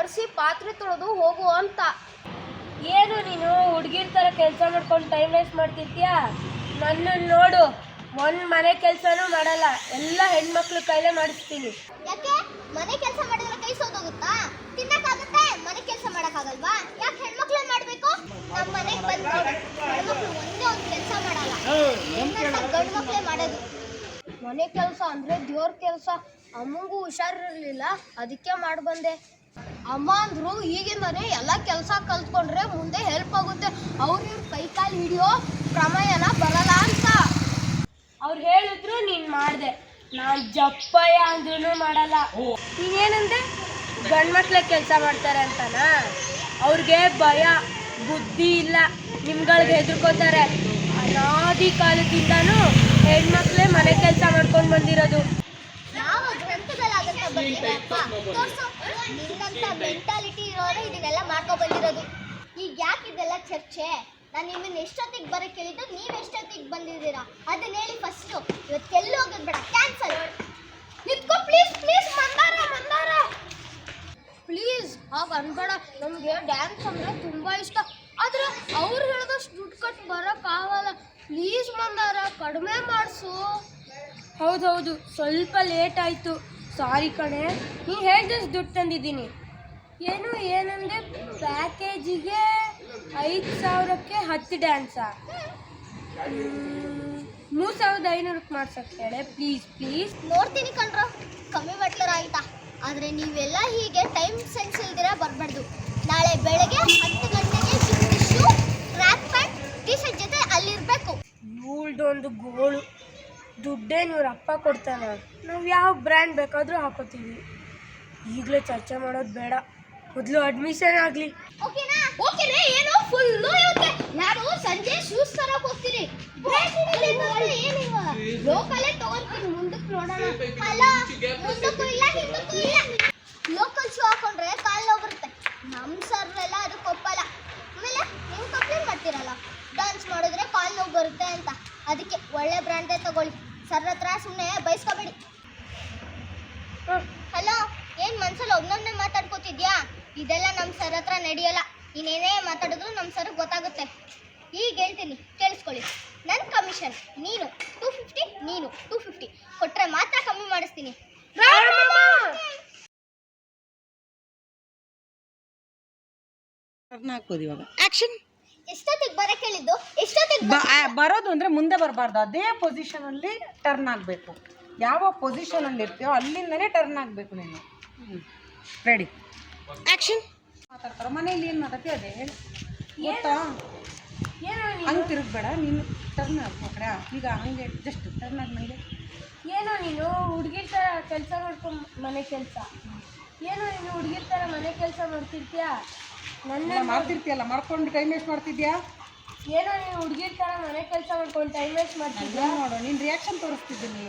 ಒರೆಸಿ ಪಾತ್ರೆ ತೊಳೆದು ಹೋಗು ಅಂತ. ಏನು ನೀನು ಹುಡುಗಿರ್ ಥರ ಕೆಲಸ ಮಾಡ್ಕೊಂಡು ಟೈಮ್ ವೇಸ್ಟ್ ಮಾಡ್ತಿರ್ತೀಯಾ ನನ್ನನ್ನು ನೋಡು ಒಂದು ಮನೆ ಕೆಲಸನೂ ಮಾಡಲ್ಲ ಎಲ್ಲ ಹೆಣ್ಮಕ್ಳು ಕೈಲೇ ಮಾಡಿಸ್ತೀನಿ. ಯಾಕೆ? ಮನೆ ಕೆಲಸ ಮಾಡಿದ್ರೆ ಕೈ ಸೋದೋಗುತ್ತಾ ತಿನ್ನಕ್ಕಾಗುತ್ತೆ? ಮನೆ ಕೆಲಸ ಮಾಡಕ್ಕಾಗಲ್ವಾ? ಯಾಕೆ ಹೆಣ್ಮಕ್ಳು ಮಾಡಬೇಕು? ನಮ್ಮ ಮನೆಗೆ ಬಂದು ಹೆಣ್ಮಕ್ಳು ಒಂದೇ ಒಂದು ಕೆಲಸ ಮಾಡಲ್ಲ. ಗಂಡು ಮಕ್ಕಳೇ ಮಾಡೋದು? ಮನೆ ಕೆಲಸ ಅಂದ್ರೆ ದೇವ್ರ ಕೆಲಸ. ಅಮ್ಮಂಗೂ ಹುಷಾರಿರ್ಲಿಲ್ಲ ಅದಕ್ಕೆ ಮಾಡಿ ಬಂದೆ ಅಮ್ಮ ಅಂದ್ರು, ಈಗಿಂದನೇ ಎಲ್ಲ ಕೆಲಸ ಕಲ್ತ್ಕೊಂಡ್ರೆ ಮುಂದೆ ಹೆಲ್ಪ್ ಆಗುತ್ತೆ. ಅವ್ರ ಇವ್ರ ಕೈ ಕಾಲು ಹಿಡಿಯೋ ಪ್ರಮೇಯನ ಬರಲ್ಲ ಅಂತ. ಅವ್ರು ಹೇಳಿದ್ರು, ನೀನ್ ಮಾಡ್ದೆ. ನಾನು ಜಪ್ಪಯ್ಯ ಅಂದ್ರೂ ಮಾಡಲ್ಲ. ನೀನೇನಂದೆ? ಗಂಡ್ಮಕ್ಳೆ ಕೆಲಸ ಮಾಡ್ತಾರೆ ಅಂತಾನ? ಅವ್ರಿಗೆ ಭಯ, ಬುದ್ಧಿ ಇಲ್ಲ. ನಿಮ್ಗಳ್ಗೆ ಹೆದರ್ಕೋತಾರೆ. ಅನಾದಿ ಕಾಲದಿಂದನೂ ಹೆಣ್ಮಕ್ಳೇ ಮನೆ ಕೆಲಸ ಮಾಡ್ಕೊಂಡು ಬಂದಿರೋದು. ನಿನ್ನಂತ ಮೆಂಟಾಲಿಟಿ ಇರೋರೇ ಇದನ್ನೆಲ್ಲ ಮಾಡ್ಕೊ ಬಂದಿರೋದು ಈಗ ಯಾಕೆ ಇದೆಲ್ಲ ಚರ್ಚೆ? ನಾನು ನಿಮ್ಮನ್ನ ಎಷ್ಟೊತ್ತಿಗೆ ಬರೋಕ್ಕೆ ಕೇಳಿದ್ದು ನೀವು ಎಷ್ಟೊತ್ತಿಗೆ ಬಂದಿದ್ದೀರಾ? ಅದನ್ನ ಹೇಳಿ ಫಸ್ಟು ಇವತ್ತು ಎಲ್ಲಿ ಹೋಗೋದು ಬೇಡ cancel ನಿತ್ಕೋ please please Mandara Mandara. Please ಆಗ ಅನ್ಬೇಡ ನಮಗೆ ಡ್ಯಾನ್ಸ್ ಅಂದರೆ ತುಂಬ ಇಷ್ಟ. ಆದರೆ ಅವ್ರು ಹೇಳಿದಷ್ಟು ದುಡ್ಡು ಕಟ್ಟು ಬರೋಕ್ಕಾಗಲ್ಲ ಪ್ಲೀಸ್ ಮಂದಾರ, ಕಡಿಮೆ ಮಾಡಿಸು. ಹೌದೌದು ಸ್ವಲ್ಪ ಲೇಟ್ ಆಯಿತು. ಸಾರಿ ಕಣೆ. ನೀನು ಹೇಳ್ದಷ್ಟು ದುಡ್ಡು ತಂದಿದ್ದೀನಿ. ಏನು ಏನಂದರೆ ಪ್ಯಾಕೇಜಿಗೆ ಐದು ಸಾವಿರಕ್ಕೆ ಹತ್ತು ಡ್ಯಾನ್ಸಾ. ಮೂರು ಸಾವಿರದ ಐನೂರಕ್ಕೆ ಮಾಡ್ಸಕ್ಕೆ ಹೇಳೆ? Please please. ನೋಡ್ತೀನಿ ಕಣ್ರ. ಕಮ್ಮಿ ಬಟ್ಲರ್ ಆಯ್ತಾ. ಆದರೆ ನೀವೆಲ್ಲ ಹೀಗೆ ಟೈಮ್ ಸೆನ್ಸ್ ಇಲ್ದಿರ ಬರಬಾರ್ದು. ನಾಳೆ ಬೆಳಗ್ಗೆ ಹತ್ತು ಗಂಟೆಗೆ shoe track pant T shirt ಜೊತೆ ಅಲ್ಲಿರಬೇಕು. ಇವಳ್ದೊಂದು ಗೋಳು ದುಡ್ಡೇನು ಇವ್ರ ಅಪ್ಪ ಕೊಡ್ತಾನೆ ನಾವು ಯಾವ ಬ್ರ್ಯಾಂಡ್ ಬೇಕಾದರೂ ಹಾಕೋತೀವಿ. ಈಗಲೇ ಚರ್ಚೆ ಮಾಡೋದು ಬೇಡ. ಮೊದಲು ಅಡ್ಮಿಷನ್ ಆಗಲಿ. ಓಕೆನಾ ಓಕೆನಾ ಏನೋ ಫುಲ್ಲು ಇರುತ್ತೆ. ನಾನು ಸಂಜೆ ಶೂಸ್ ತರಕ್ ಹೋಗ್ತೀನಿ. ಲೋಕಲೇ ತಗೊಂತೀನಿ. ಮುಂದಕ್ಕೆ ನೋಡೋಣ. ಅಲ್ಲ, ಮುಂದಕ್ಕೂ ಇಲ್ಲ, ಹಿಂದಕ್ಕೂ ಇಲ್ಲ. ಲೋಕಲ್ ಶೂ ಹಾಕೊಂಡ್ರೆ ಕಾಲು ನೋವು ಬರುತ್ತೆ ನಮ್ಮ ಸರ್ ಅದಕ್ಕೆ ಒಪ್ಪಲ್ಲ. ಆಮೇಲೆ ನೀವು ಕಂಪ್ಲೇಂಟ್ ಮಾಡ್ತೀರಲ್ಲ? ಡಾನ್ಸ್ ಮಾಡಿದ್ರೆ ಕಾಲು ನೋವು ಬರುತ್ತೆ ಅಂತ. ಅದಕ್ಕೆ ಒಳ್ಳೆ ಬ್ರ್ಯಾಂಡೇ ತಗೊಳ್ಳಿ. ಸರ್ ಹತ್ರ ಸುಮ್ಮನೆ ಬಯಸ್ಕೋಬೇಡಿ ಹಲೋ ಏನ್ ಮನ್ಸಲ್ಲಿ ಒಬ್ನೊಬ್ನೇ ಮಾತಾಡ್ಕೋತಿದ್ಯಾ? ಇದೆಲ್ಲ ನಮ್ಮ ಸರ್ ಹತ್ರ ನಡೆಯಲ್ಲ. ನೀನೇನೇ ಮಾತಾಡಿದ್ರು ನಮ್ಮ ಸರ್ ಗೊತ್ತಾಗುತ್ತೆ. ಈಗ ಹೇಳ್ತೀನಿ ಕೇಳಿಸ್ಕೊಳ್ಳಿ. ನನ್ನ ಕಮಿಷನ್ ನೀನು. ಟೂ ಫಿಫ್ಟಿ ನೀನು. ಟೂ ಫಿಫ್ಟಿ ಕೊಟ್ರೆ ಮಾತ್ರ ಕಮ್ಮಿ ಮಾಡಿಸ್ತೀನಿ. ಇವಾಗ. ಆಕ್ಷನ್ ಎಷ್ಟೊತ್ತಿಗೆ ಬರಕ್ಕೆ ಹೇಳಿದ್ದು ಎಷ್ಟೊತ್ತಿಗೆ ಬರೋದು ಅಂದ್ರೆ ಮುಂದೆ ಬರಬಾರ್ದು. ಅದೇ ಪೊಸಿಷನ್ ಅಲ್ಲಿ ಟರ್ನ್ ಆಗಬೇಕು. ಯಾವ ಪೊಸಿಷನ್ ಅಲ್ಲಿ ಇರ್ತೀಯೋ ಅಲ್ಲಿಂದನೇ ಟರ್ನ್ ಆಗಬೇಕು ನೀನು. ರೆಡಿ ಆಕ್ಷನ್ ಮಾತಾಡ್ತಾರ. ಮನೇಲಿ ಏನು ಮಾತಾಡ್ತೀಯ ಅದೇ ಹೇಳು. ಗೊತ್ತಾ? ಏನೋ ಹಂಗೆ ತಿರುಗಬೇಡ. ನೀನು ಟರ್ನ್ ಆ ಕಡೆ ಆ, ಈಗ ಹಂಗೆ ಜಸ್ಟ್ ಟರ್ನ್ ಆಗಿ ನನಗೆ ಏನೋ ನೀನು ಹುಡುಗಿರ್ ಥರ ಕೆಲಸ ಮಾಡ್ಕೊ ಮನೆ ಕೆಲಸ. ಏನೋ ನೀನು ಹುಡುಗಿರ್ ಥರ ಮನೆ ಕೆಲಸ ಮಾಡ್ತಿರ್ತೀಯ? ನನ್ನ ಮಾಡ್ತಿರ್ತೀಯಲ್ಲ ಮಾಡ್ಕೊಂಡು ಟೈಮ್ ವೇಸ್ಟ್ ಮಾಡ್ತಿದ್ಯಾ? ಏನೋ ನೀನು ಹುಡುಗಿರ್ ಥರ ಮನೆ ಕೆಲಸ ಮಾಡ್ಕೊಂಡು ಟೈಮ್ ವೇಸ್ಟ್ ಮಾಡ್ತಿದ್ಯಾ? ಏನು ನೋಡು ನೀನು ರಿಯಾಕ್ಷನ್ ತೋರಿಸ್ತಿದ್ದೀನಿ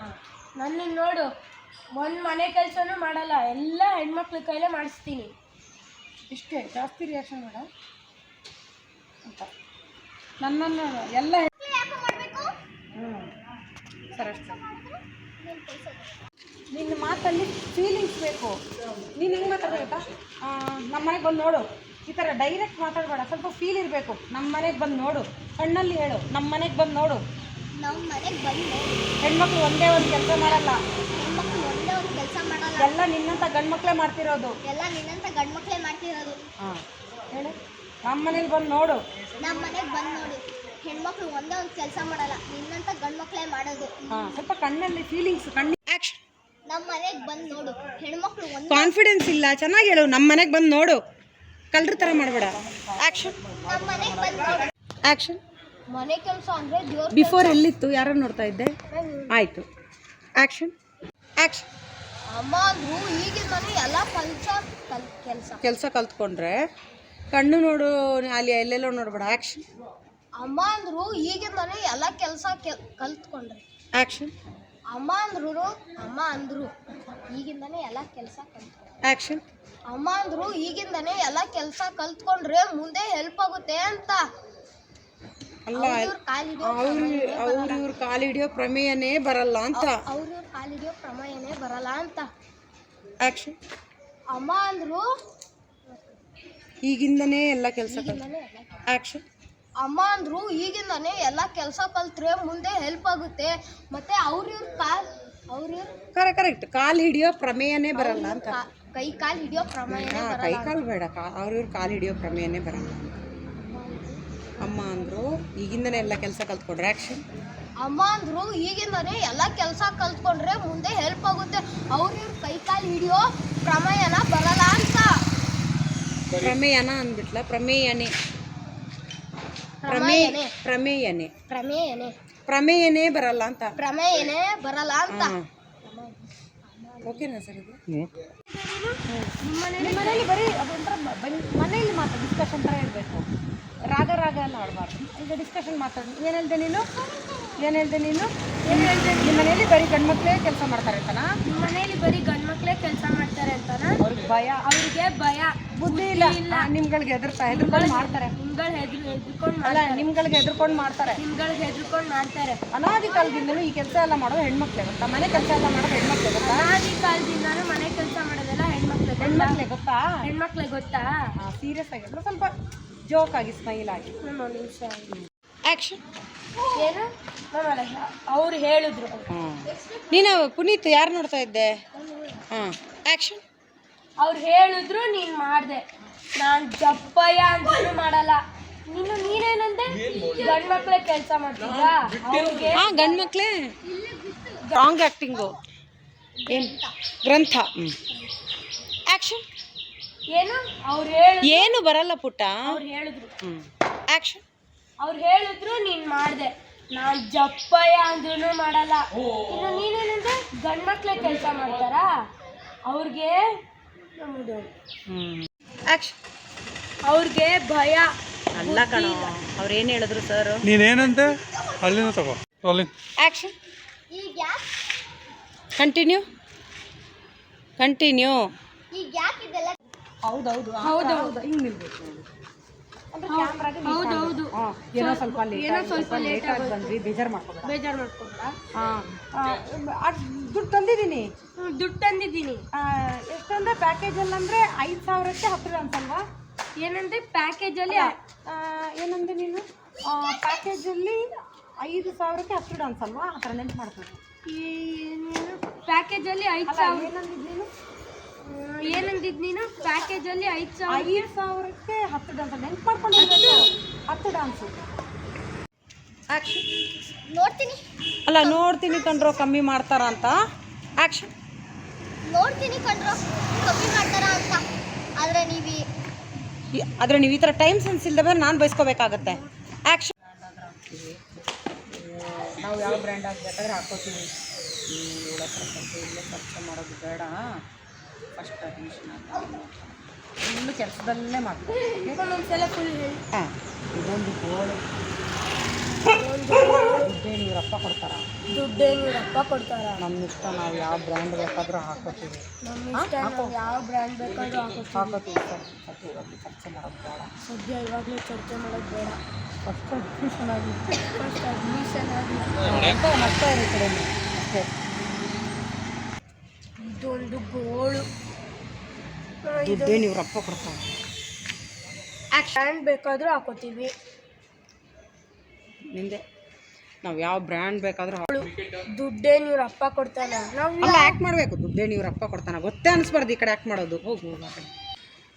ಹಾಂ ನನ್ನನ್ನು ನೋಡು ಒಂದು ಮನೆ ಕೆಲಸನೂ ಮಾಡಲ್ಲ ಎಲ್ಲ ಹೆಣ್ಮಕ್ಳ ಕೈಲೇ ಮಾಡಿಸ್ತೀನಿ. ಇಷ್ಟೇ ಜಾಸ್ತಿ ರಿಯಾಕ್ಷನ್ ಮಾಡ. ಅಂತ. ನನ್ನನ್ನು ಎಲ್ಲ ಯಾಕೆ ಮಾಡಬೇಕು? ಹ್ಞೂ ಸರಿ ಅಷ್ಟೇ. ನಿನ್ನ ಮಾತಲ್ಲಿ ಫೀಲಿಂಗ್ಸ್ ಬೇಕು. ನೀನು ಹೆಂಗೆ ಮಾತಾಡ್ಬೇಕಾ ನಮ್ಮ ಮನೆಗೆ ಬಂದು ನೋಡು. ಈ ಥರ ಡೈರೆಕ್ಟ್ ಮಾತಾಡಬೇಡ. ಸ್ವಲ್ಪ ಫೀಲ್ ಇರಬೇಕು. ನಮ್ಮ ಮನೆಗೆ ಬಂದು ನೋಡು. ಕಣ್ಣಲ್ಲಿ ಹೇಳು. ನಮ್ಮ ಮನೆಗೆ ಬಂದು ನೋಡು. ನಮ್ಮ ಮನೆಗೆ ಬಂದು ಹೆಣ್ಮಕ್ಳು ಒಂದೇ ಒಂದು ಕೆಲಸ ಮಾಡಲ್ಲ. ಹೆಣ್ಮಕ್ಳು ಒಂದೇ ಒಂದು ಕೆಲಸ ಮಾಡಲ್ಲ. ಎಲ್ಲ ನಿನ್ನಂಥ ಗಂಡ್ಮಕ್ಳೇ ಮಾಡ್ತಿರೋದು. ಎಲ್ಲ ನಿನ್ನಂತ ಗಂಡು ಮಕ್ಕಳೇ ಮಾಡ್ತಿರೋದು. ಹಾಂ. ಹೇಳು. ನಮ್ಮ ಮನೇಲಿ ಬಂದು ನೋಡು. ನಮ್ಮ ಮನೆಗೆ ಬಂದು ನೋಡು. ಹೆಣ್ಮಕ್ಳು ಒಂದೇ ಒಂದು ಕೆಲಸ ಮಾಡಲ್ಲ. ನಿನ್ನಂತ ಗಂಡು ಮಕ್ಕಳೇ ಮಾಡೋದು. ಹಾಂ. ಸ್ವಲ್ಪ ಕಣ್ಣಲ್ಲಿ ಫೀಲಿಂಗ್ಸ್ ಕಣ್ಣಿ ನಮ್ಮ ಮನೆಗೆ ಬಂದು ನೋಡು. ಹೆಣ್ಮಕ್ಳು ಒಂದೇ ಕಾನ್ಫಿಡೆನ್ಸ್ ಇಲ್ಲ. ಚೆನ್ನಾಗಿ ಹೇಳು. ನಮ್ಮ ಮನೆಗೆ ಬಂದು ನೋಡು. ಕಲ್ರ ಥರ ಮಾಡಬೇಡ. ಆ್ಯಕ್ಷನ್ ನಮ್ಮ ಮನೆಗೆ ಬಂದು ನೋಡು. ಆ್ಯಕ್ಷನ್ ಮನೆ ಕೆಲಸ ಅಂದ್ರೆ ದೇವ್ರ ಬಿಫೋರ್ ಎಲ್ಲಿತ್ತು? ಯಾರು ನೋಡ್ತಾ ಇದ್ದೆ? ಆಯಿತು. ಆ್ಯಕ್ಷನ್ ಆ್ಯಕ್ಷನ್ ಅಮ್ಮ ಅಂದ್ರು ಮನೆ ಎಲ್ಲ ಕಲ್ಸ ಕಲ್ ಕೆಲಸ. ಕೆಲಸ ಕಲ್ತ್ಕೊಂಡ್ರೆ ಕಣ್ಣು ನೋಡು ಅಲ್ಲಿ ಎಲ್ಲೆಲ್ಲೋ ನೋಡ್ಬೇಡ. ಆ್ಯಕ್ಷನ್ ಅಮ್ಮ ಅಂದ್ರು ಮನೆ ಎಲ್ಲ ಕೆಲಸ ಕಲ್ತ್ಕೊಂಡ್ರೆ. ಆ್ಯಕ್ಷನ್ ಅಮ್ಮ ಅಂದ್ರು ಅಮ್ಮ ಅಂದ್ರು. ಈಗಿಂದಾನೆ ಎಲ್ಲ ಕೆಲಸ ಕಲ್ತ್ಕೊಂಡ್ರೆ ಆ್ಯಕ್ಷನ್ ಅಮ್ಮ ಅಂದ್ರು ಈಗಿಂದಾನೆ ಎಲ್ಲ ಕೆಲಸ ಕಲ್ತ್ಕೊಂಡ್ರೆ ಮುಂದೆ ಹೆಲ್ಪ್ ಆಗುತ್ತೆ ಅಂತ. ಅಲ್ಲ ಅವ್ರ ಕಾಲಿಡಿಯೋ ಅವ್ರು ಅವ್ರು ಇವ್ರ ಕಾಲು ಹಿಡಿಯೋ ಪ್ರಮೇಯನೇ ಬರಲ್ಲ ಅಂತ. ಅವ್ರ ಕಾಲಿಡಿಯೋ ಪ್ರಮೇಯನೇ ಬರಲ್ಲ ಅಂತ. ಆಕ್ಷನ್ ಅಮ್ಮ ಅಂದ್ರು ಈಗಿಂದನೇ ಎಲ್ಲ ಕೆಲಸ ಆ್ಯಕ್ಷನ್ ಅಮ್ಮ ಅಂದ್ರು ಈಗಿಂದಾನೆ ಎಲ್ಲ ಕೆಲಸ ಕಲ್ತ್ರೆ ಮುಂದೆ ಹೆಲ್ಪ್ ಆಗುತ್ತೆ. ಮತ್ತೆ ಅವ್ರ ಇವ್ರ ಕಾಲ್ ಅವ್ರ ಇವ್ರ ಕರೆ ಕರೆಕ್ಟ್. ಕಾಲು ಹಿಡಿಯೋ ಪ್ರಮೇಯನೇ ಬರಲ್ಲ ಅಂತ. ಕೈ ಕಾಲ್ ಹಿಡಿಯೋ ಪ್ರಮೇಯ ಹಾ ಕೈ ಕಾಲು ಬೇಡ. ಕಾ ಅವ್ರಿವ್ರ ಕಾಲು ಹಿಡಿಯೋ ಪ್ರಮೇಯನೇ ಬರಲ್ಲ ಅಮ್ಮ ಅಂದರು ಈಗಿಂದನೇ ಎಲ್ಲ ಕೆಲಸ ಕಲ್ತ್ಕೊಂಡ್ರೆ ಆ್ಯಕ್ಷನ್ ಅಮ್ಮ ಅಂದ್ರು ಈಗಿಂದಾನೆ ಎಲ್ಲ ಕೆಲಸ ಕಲ್ತ್ಕೊಂಡ್ರೆ ಮುಂದೆ ಹೆಲ್ಪ್ ಆಗುತ್ತೆ. ಅವ್ರಿವ್ರ ಕೈ ಕಾಲ್ ಹಿಡಿಯೋ ಪ್ರಮೇಯನ ಬರಲ್ಲ ಅಂತ. ಪ್ರಮೇಯನ ಅಂದ್ಬಿಟ್ಲ ಪ್ರಮೇಯನೇ. ಪ್ರಮೇಯ ಪ್ರಮೇಯನೆ. ಪ್ರಮೇಯನೆ. ಪ್ರಮೇಯನೇ. ಪ್ರಮೇಯನೇ ಬರಲ್ಲ ಅಂತ. ಪ್ರಮೇಯನೆ ಬರಲ್ಲ ಅಂತ. ಓಕೆನಾ ಸರ್ ಇದು? ನಿಮ್ಮ ಮನೇಲಿ ಬರೀ ಅದೊಂಥರ ಮನೆಯಲ್ಲಿ ಮಾತ್ರ ಡಿಸ್ಕಷನ್ ಥರ ಇರಬೇಕು. ರಾಗ ರಾಗ ಎಲ್ಲ ಆಡಬಾರ್ದು. ಈಗ ಡಿಸ್ಕಷನ್ ಮಾತಾಡಿ ಏನು ಹೇಳ್ದೆ ನೀನು? ಏನು ಹೇಳ್ದೆ ನೀನು? ಏನು ಹೇಳ್ದೆ ನಿಮ್ಮ ಮನೆಯಲ್ಲಿ ಬರೀ ಗಂಡ್ಮಕ್ಳೇ ಕೆಲಸ ಮಾಡ್ತಾರೆ ಅಂತನಾ? ನಿಮ್ಮ ಮನೆಯಲ್ಲಿ ಬರೀ ಗಂಡು ಮಕ್ಕಳೇ ಕೆಲಸ ಮಾಡ್ತಾರೆ ಅಂತನಾ? ಅವ್ರಿಗೆ ಭಯ. ಅವರಿಗೆ ಭಯ. ಬುದ್ಧಿ ಇಲ್ಲ. ನಿಮ್ಗಳಿಗೆ ಹೆದರ್ತಾ ಹೆದರ್ಕೊಂಡು ಮಾಡ್ತಾರೆ. ನಿಮ್ಗಳು ಹೆದ್ರು ಹೆದ್ರುಕೊಂಡು ಅಲ್ಲ ನಿಮ್ಗಳಿಗೆ ಹೆದರ್ಕೊಂಡು ಮಾಡ್ತಾರೆ. ನಿಮ್ಗಳಿಗೆ ಹೆದ್ರುಕೊಂಡು ಮಾಡ್ತಾರೆ. ಅನಾದಿ ಕಾಲದಿಂದಲೂ ಈ ಕೆಲಸ ಎಲ್ಲ ಮಾಡೋದು ಹೆಣ್ಮಕ್ಳೆ ಗೊತ್ತಾ? ಮನೆ ಕೆಲಸ ಎಲ್ಲ ಮಾಡೋದು ಹೆಣ್ಮಕ್ಳೆ ಗೊತ್ತಾ? ಅನಾದಿ ಕಾಲದಿಂದಲೂ ಮನೆ ಕೆಲಸ ಮಾಡೋದೆಲ್ಲ ಹೆಣ್ಮಕ್ಳು ಹೆಣ್ಮಕ್ಳೆ ಗೊತ್ತಾ? ಹೆಣ್ಮಕ್ಳೆ ಗೊತ್ತಾ? ಸೀರಿಯಸ್ ಆಗಿದ್ರೆ ಸ್ವಲ್ಪ ಜೋಕ್ ಆಗಿ ಸ್ಮೈಲ್ ಆಗಿ. ಒಂದು ನಿಮಿಷ. ಆ್ಯಕ್ಷನ್ ಏನು? ಅವ್ರು ಹೇಳಿದ್ರು. ನೀನು ಪುನೀತ್ ಯಾರು ನೋಡ್ತಾ ಇದ್ದೆ? ಹಾಂ ಆ್ಯಕ್ಷನ್ ಅವ್ರು ಹೇಳಿದ್ರು ನೀನ್ ಮಾಡ್ದೆ. ನಾನ್ ಜಪ್ಪಯ್ಯ ಅಂತಾನು ಮಾಡಲ್ಲ. ನೀನು ನೀನೇನಂದೆ? ಗಂಡ್ ಮಕ್ಳೇ ಕೆಲಸ ಮಾಡ್ತೀರಾ ಅವ್ರಿಗೆ ಹಾಂ ಗಂಡು ಮಕ್ಕಳೇ ರಾಂಗ್ ಆ್ಯಕ್ಟಿಂಗು ಏನು? ಗ್ರಂಥ. ಹ್ಞೂ ಆ್ಯಕ್ಷನ್ ಏನು? ಅವ್ರು ಹೇಳ ಏನು ಬರಲ್ಲ ಪುಟ್ಟ. ಅವ್ರು ಹೇಳಿದ್ರು. ಹ್ಞೂ ಆ್ಯಕ್ಷನ್ ಅವ್ರು ಹೇಳಿದ್ರು ನೀನ್ ಮಾಡ್ದೆ. ನಾನ್ ಜಪ್ಪಯ್ಯ ಅಂದ್ರೂ ಮಾಡಲ್ಲ. ಇನ್ನು ನೀನೇನಂದ್ರೆ ಗಂಡ್ ಮಕ್ಳೇ ಕೆಲಸ ಮಾಡ್ತಾರಾ? ಅವ್ರಿಗೆ ಅವ್ರಿಗೆ ಭಯ ಅಲ್ಲ ಕಣ ಅವ್ರು ಏನು ಹೇಳಿದ್ರು ಸರ್ ನೀನೇನಂತ? ಅಲ್ಲಿನ ತಗೋ. ಅಲ್ಲಿ. ಆ್ಯಕ್ಷನ್ ಈಗ ಯಾಕೆ ಕಂಟಿನ್ಯೂ ಕಂಟಿನ್ಯೂ ಈಗ ಯಾಕೆ ಇದೆಲ್ಲ ಹೌದೌದು ಹೌದೌದು. ಹಿಂಗೆ ನಿಲ್ಬೇಕು ಹೌದೌದು ಏನೋ ಸ್ವಲ್ಪ ಏನೋ ಸ್ವಲ್ಪ ಸ್ವಲ್ಪ late ಲೇಟ್ ಆಗಿ ಬಂದ್ವಿ ಬೇಜಾರು ಮಾಡ್ಕೋಬೇಡ. ಬೇಜಾರು ಮಾಡ್ಕೊಂಡ ಹಾಂ. ದುಡ್ಡು ತಂದಿದ್ದೀನಿ. ದುಡ್ಡು ತಂದಿದ್ದೀನಿ. ಎಷ್ಟಂದ್ರೆ ಪ್ಯಾಕೇಜಲ್ಲಿ ಅಂದರೆ ಐದು ಸಾವಿರಕ್ಕೆ ಹತ್ತಿರ ಅಂತಲ್ವಾ? ಏನಂದ್ರೆ ಪ್ಯಾಕೇಜ್ ಅಲ್ಲಿ ಆ, ಏನಂದೆ ನೀನು? ಪ್ಯಾಕೇಜಲ್ಲಿ ಐದು ಸಾವಿರಕ್ಕೆ ಹತ್ತಿರ ಅನ್ಸಲ್ವಾ ಆ ಥರ ನೆನ್ಪು ಮಾಡ್ತಾರೆ ಪ್ಯಾಕೇಜ್ ಅಲ್ಲಿ ಐದು ಸಾವಿರ ಏನಂದಿದ್ದು ನೀನು? ಹ್ಮ್, ಏನಂದಿದ್ ನೀನು? ಪ್ಯಾಕೇಜ್ ಅಲ್ಲಿ ಐದು ಸಾವಿರ. ಐದು ಸಾವಿರಕ್ಕೆ ಹತ್ತು ಡಾನ್ಸ್ ನೆನ್ಪು ಮಾಡ್ಕೊಂಡು ಹತ್ತು ಡಾನ್ಸ್ ನೋಡ್ತೀನಿ. ಅಲ್ಲ ನೋಡ್ತೀನಿ ಕಂಡ್ರೋ ಕಮ್ಮಿ ಮಾಡ್ತಾರ ಅಂತ. ಆಕ್ಷನ್ ನೋಡ್ತೀನಿ ಕಂಡ್ರು ಕಮ್ಮಿ ಮಾಡ್ತಾರ ಅಂತ. ಆದ್ರೆ ನೀವು ಆದ್ರೆ ನೀವು ಈ ಥರ ಟೈಮ್ ಸೆನ್ಸ್ ಇಲ್ಲದೆ ಬೇರೆ ನಾನು ಬಯಸ್ಕೋಬೇಕಾಗತ್ತೆ ಆ್ಯಕ್ಷನ್ ನಾವು ಯಾವ ಬ್ರ್ಯಾಂಡ್ ಹಾಕ್ಬೇಕಾದ್ರೆ ಹಾಕೋತೀವಿ. ಇವಳ ಇಲ್ಲೇ ಖರ್ಚು ಮಾಡೋದು ಬೇಡ. ಫಸ್ಟ್ ಅಡ್ಮಿಷನ್ ಫುಲ್ಲು ಕೆಲಸದಲ್ಲೇ ಹೇಳಿ. ಹಾಂ ಇದೊಂದು ಗೋಳು ದುಡ್ಡೇನು ಇವರಪ್ಪ ಕೊಡ್ತಾರ? ದುಡ್ಡೇನು ಇವ್ರಪ್ಪ ಕೊಡ್ತಾರ? ನಮ್ಮ ಇಷ್ಟ ನಾವು ಯಾವ ಬ್ರ್ಯಾಂಡ್ ಬೇಕಾದರೂ ಹಾಕೋತೀವಿ. ನಮ್ಮ ಯಾವ ಬ್ರ್ಯಾಂಡ್ ಬೇಕಾದರೂ ಹಾಕೋತೀವಿ. ಸರ್. ಸತಿ ಇವಾಗ ಖರ್ಚು ಮಾಡೋದು ಬೇಡ. ಸದ್ಯ ಇವಾಗಲೇ ಚರ್ಚೆ ಮಾಡೋದು ಬೇಡ. ಫಸ್ಟ್ ಅಡ್ಮಿಷನ್ ಆಗಿ. ಫಸ್ಟ್ ಅಡ್ಮಿಷನ್ ಆಗಿ. ಮತ್ತೆ ಈ ಕಡೆ ಅಷ್ಟೇ ಇದೊಂದು ಗೋಳು. ದುಡ್ಡೇನು ಕೊಡ್ತಾನೆ ಕೊಡ್ತಾರೆ ಬ್ರ್ಯಾಂಡ್ ಬೇಕಾದ್ರೂ ಹಾಕೋತೀವಿ. ನಿಂದೆ. ನಾವು ಯಾವ ಬ್ರ್ಯಾಂಡ್ ಬೇಕಾದರೂ ದುಡ್ಡೇನು ಇವ್ರಪ್ಪ ಕೊಡ್ತಾನ. ನಾವು ಅಲ್ಲ ಆ್ಯಕ್ಟ್ ಮಾಡಬೇಕು. ದುಡ್ಡೇನು ಅಪ್ಪ ಕೊಡ್ತಾನೆ. ಗೊತ್ತೇ ಅನಿಸ್ಬಾರ್ದು ಈ ಕಡೆ ಆ್ಯಕ್ಟ್ ಮಾಡೋದು. ಹೋಗು ಹೋಗು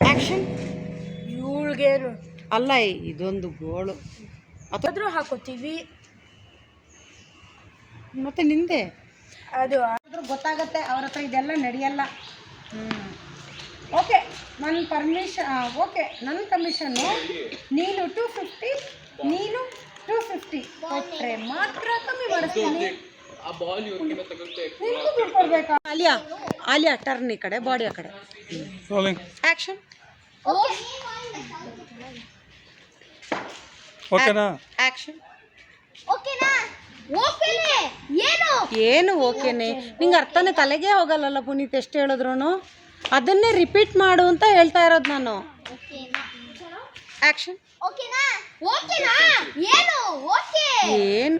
ಆ್ಯಕ್ಷನ್ ಇವಳಿಗೇನು. ಅಲ್ಲ ಇದೊಂದು ಗೋಳು. ಅದಾದರೂ ಹಾಕೋತೀವಿ. ಮತ್ತೆ ನಿಂದೆ. ಅದು ಆದರೂ ಗೊತ್ತಾಗತ್ತೆ ಅವ್ರ ಹತ್ರ ಇದೆಲ್ಲ ನಡೆಯಲ್ಲ. ಹ್ಞೂ ಓಕೆ ನನ್ನ ಪರ್ಮಿಷನ್ ಓಕೆ ನನ್ನ ಕಮಿಷನ್ನು ನೀನು ಟೂ ಫಿಫ್ಟಿ ನೀನು ಟೂ ಫಿಫ್ಟಿ ಕೊಟ್ಟರೆ ಮಾತ್ರ ಕಮ್ಮಿ ಮಾಡಿಸ್ತೀನಿ. ನಿನ್ಗೂ ದುಡ್ಡು ಕೊಡ್ಬೇಕಾ? ಆಲಿಯಾ ಆಲಿಯಾ ಟರ್ನ್ ಈ ಕಡೆ ಬಾಡಿ ಆ ಕಡೆ. ಆಕ್ಷನ್ ಆ್ಯಕ್ಷನ್ ಓಕೆನಾ ಆ್ಯಕ್ಷನ್ ಓಕೆನೆ ಏನು? ಓಕೆನೆ? ನಿಂಗೆ ಅರ್ಥನೇ ತಲೆಗೆ ಹೋಗಲ್ಲಲ್ಲ ಪುನೀತ್ ಎಷ್ಟು ಹೇಳಿದ್ರು ಅದನ್ನೇ ರಿಪೀಟ್ ಮಾಡು ಅಂತ ಹೇಳ್ತಾ ಇರೋದು ನಾನು. ಏನು?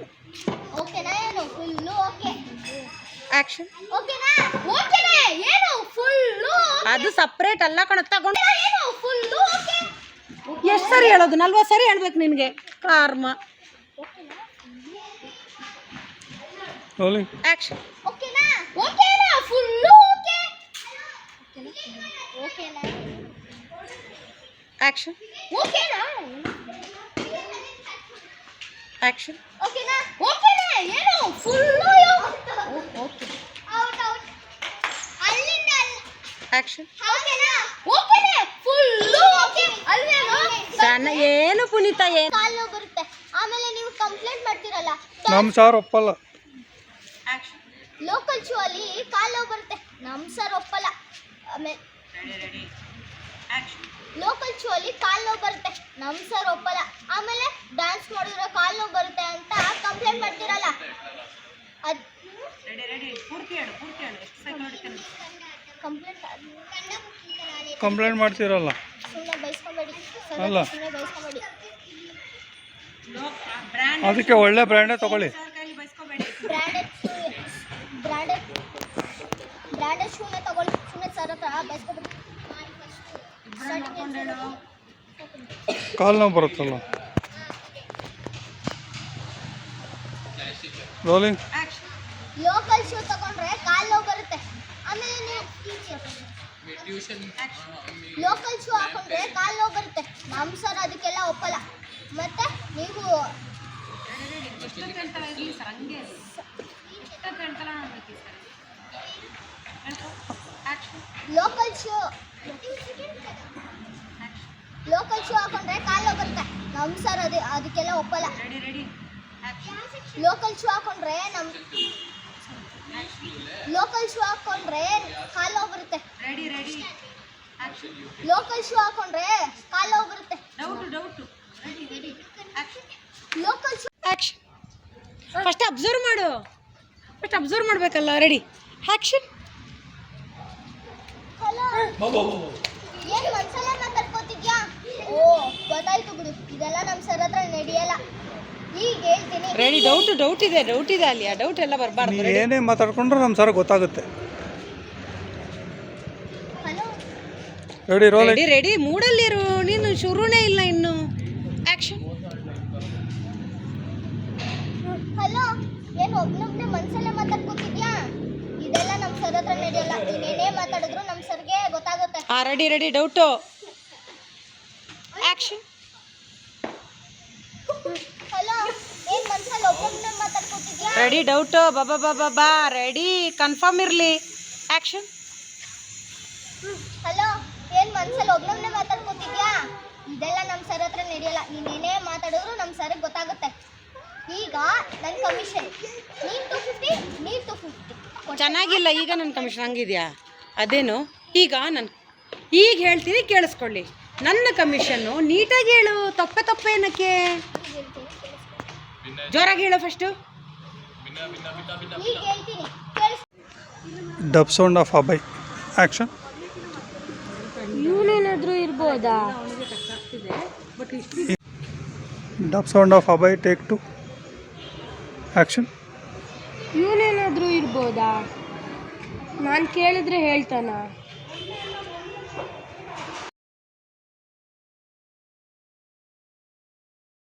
ಆಕ್ಷನ್ ಏನು? ಫುಲ್ಲು ಅದು ಸಪ್ರೇಟ್ ಅಲ್ಲ ಕಣ ತಗೊಂಡು ಎಷ್ಟು ಸರಿ ಹೇಳೋದು? ನಲ್ವತ್ತು ಸರಿ ಹೇಳ್ಬೇಕು ನಿನಗೆ. ಕಾರ್ಮ. ರೋಲಿಂಗ್ ಆಕ್ಷನ್ ಓಕೆನಾ ಓಕೆನಾ ಫುಲ್ಲು ಓಕೆ ಓಕೆನಾ ಆಕ್ಷನ್ ಓಕೆನಾ ಆಕ್ಷನ್ ಓಕೆನಾ ಓಕೆನಾ ಏನು ಫುಲ್ ಓಕೆ ಔಟ್ ಔಟ್ ಅಲ್ಲಿಂದ ಅಲ್ಲಿ ಆಕ್ಷನ್ ಓಕೆನಾ ಓಕೆನಾ ಫುಲ್ ಓಕೆ ಅಲ್ವೇನೋ ಸಣ್ಣ ಏನು ಪುನೀತ ಏನು? ಕಾಲು ಬರುತ್ತೆ. ಆಮೇಲೆ ನೀವು ಕಂಪ್ಲೇಂಟ್ ಮಾಡ್ತೀರಲ್ಲ. ನಮ್ಮ ಸಾರ್ ಒಪ್ಪಲ್ಲ. ಲೋಕಲ್ ಶೋ ಅಲ್ಲಿ ಕಾಲು ಬರುತ್ತೆ. ನಮ್ಮ ಸರ್ ಒಪ್ಪಲ್ಲ. ಆಮೇಲೆ ಲೋಕಲ್ ಶೋ ಅಲ್ಲಿ ಕಾಲು ನೋವು ಬರುತ್ತೆ. ನಮ್ಮ ಸರ್ ಒಪ್ಪಲ್ಲ. ಆಮೇಲೆ ಡ್ಯಾನ್ಸ್ ಮಾಡಿದ್ರೆ ಕಾಲು ನೋವು ಬರುತ್ತೆ ಅಂತ ಕಂಪ್ಲೇಂಟ್ ಮಾಡ್ತೀರಲ್ಲ. ಅದು ಕಂಪ್ಲೇಂಟ್ ಕಂಪ್ಲೇಂಟ್ ಮಾಡ್ತೀರಲ್ಲ. ಸುಮ್ಮನೆ ಅದಕ್ಕೆ ಒಳ್ಳೆ ಬ್ರ್ಯಾಂಡೇ ತಗೊಳ್ಳಿ. ಬ್ರ್ಯಾಂಡೆಡ್ ಶೂ ಬ್ರ್ಯಾಂಡೆಡ್ ಬ್ರ್ಯಾಂಡೆಡ್ ಶೂನೇ ತಗೊಳ್ಳಿ ಸುಮ್ಮನೆ ಸರ್ ಹತ್ರ ಬೈಸ್ಕೊಬೇಡಿ ಕಾಲು ನೋವು ಬರುತ್ತಲ್ಲ? ರೋಲಿಂಗ್. ಲೋಕಲ್ ಶೂ ತಗೊಂಡ್ರೆ ಕಾಲ್ ನೋವು ಬರುತ್ತೆ. ಆಮೇಲೆ ನೀವು ಲೋಕಲ್ ಶೂ ಹಾಕೊಂಡ್ರೆ ಕಾಲ್ ನೋವು ಬರುತ್ತೆ. ನಮ್ಮ ಸರ್ ಅದಕ್ಕೆಲ್ಲ ಒಪ್ಪಲ್ಲ. ಮತ್ತೆ ನೀವು ಲೋಕಲ್ ಶೂ ಲೋಕಲ್ ಶೋ ಹಾಕೊಂಡ್ರೆ ಕಾಲು ಬರುತ್ತೆ. ನಮ್ಮ ಸರ್ ಅದು ಅದಕ್ಕೆಲ್ಲ ಒಪ್ಪಲ್ಲ. ಲೋಕಲ್ ಶೂ ಹಾಕೊಂಡ್ರೆ ನಮ್ ಲೋಕಲ್ ಶೂ ಹಾಕೊಂಡ್ರೆ ಕಾಲು ಹೋಗಿ ಬರುತ್ತೆ. ಲೋಕಲ್ ಶೂ ಹಾಕೊಂಡ್ರೆ ಕಾಲು ಬರುತ್ತೆ local shoe action first observe ಮಾಡು. ಫಸ್ಟ್ ಅಬ್ಸರ್ವ್ ಮಾಡಬೇಕಲ್ಲ ರೆಡಿ ಆಕ್ಷನ್ ಹಲೋ ಏನ್ ಮಾತಾಡ್ಕೋತಿದ್ಯಾ ಓ ಗೊತ್ತಾಯ್ತು ಬಿಡು. ಇದೆಲ್ಲ ನಮ್ಮ ಸರ್ ಹತ್ರ ನಡೆಯಲ್ಲ. ಈಗ ಹೇಳ್ತೀನಿ. ರೆಡಿ ಡೌಟ್ ಡೌಟ್ ಇದೆ ಡೌಟ್ ಇದೆ ಅಲ್ಲಿ. ಆ ಡೌಟ್ ಎಲ್ಲ ಬರಬಾರ್ದು. ಏನೇ ಮಾತಾಡ್ಕೊಂಡ್ರೆ ನಮ್ಮ ಸರ್ ಗೊತ್ತಾಗುತ್ತೆ. ಹಲೋ ರೆಡಿ ರೆಡಿ ರೆಡಿ ಮೂಡಲ್ಲಿರು. ನೀನು ಶುರುನೇ ಇಲ್ಲ ಇನ್ನು. ಆಕ್ಷನ್ ಹಲೋ ಏನು ಒಬ್ನೊಬ್ನೆ ಮನ್ಸಲ್ಲೇ ಮಾತಾಡ್ಕೋತಿದ್ಯಾ? ಇದೆಲ್ಲ ನಮ್ಮ ಸರ್ ಹತ್ರ ನಡೆಯಲ್ಲ. ನೀನೇನೇ ಮಾತಾಡಿದ್ರು ನಮ್ಮ ಸರ್ಗೆ ಗೊತ್ತಾಗುತ್ತೆ. ಆ ready ready doubt action hello ಏನು ಮನ್ಸಲ್ಲಿ ಒಬ್ಬೊಬ್ಬನೇ ಮಾತಾಡ್ಕೊತಿದ್ಯಾ? ರೆಡಿ ಡೌಟು ಬಾಬಾ ಬಾಬಾ ಬಾ ರೆಡಿ ಕನ್ಫರ್ಮ್ ಇರಲಿ. ಆಕ್ಷನ್ ಹಲೋ ಏನು ಮನ್ಸಲ್ಲಿ ಒಬ್ಬನೇ ಮಾತಾಡ್ಕೋತಿದ್ಯಾ? ಇದೆಲ್ಲ ನಮ್ಮ ಸರ್ ಹತ್ರ ನಡೆಯಲ್ಲ. ನೀನೇನೇ ಮಾತಾಡಿದ್ರು ನಮ್ಮ ಸರ್ಗೆ ಗೊತ್ತಾಗುತ್ತೆ. ಈಗ ನನ್ನ ಕಮಿಷನ್ ನೀನ್ ಟು ಫಿಫ್ಟಿ ನೀನ್ ಟು ಫಿಫ್ಟಿ ಚೆನ್ನಾಗಿಲ್ಲ ಈಗ ನನ್ನ ಕಮಿಷನ್ ಹಂಗಿದ್ಯಾ? ಅದೇನು? ಈಗ ನನ್ನ ಈಗ ಹೇಳ್ತೀನಿ ಕೇಳಿಸ್ಕೊಳ್ಳಿ. ನನ್ನ ಕಮಿಷನ್ನು ನೀಟಾಗಿ ಹೇಳು ತಪ್ಪೆ ತಪ್ಪೆ ಏನಕ್ಕೆ? ಜೋರಾಗಿ ಹೇಳು ಫಸ್ಟು ಡಬ್ ಸೌಂಡ್ ಆಫ್ ಅಬೈ ಆ್ಯಕ್ಷನ್ ಇವನೇನಾದರೂ ಇರ್ಬೋದಾ? ಡಬ್ ಸೌಂಡ್ ಆಫ್ ಅಬೈ ಟೇಕ್ ಟು ಆ್ಯಕ್ಷನ್ ಇವನೇನಾದರೂ ಇರ್ಬೋದಾ? ನಾನು ಕೇಳಿದ್ರೆ ಹೇಳ್ತಾನ?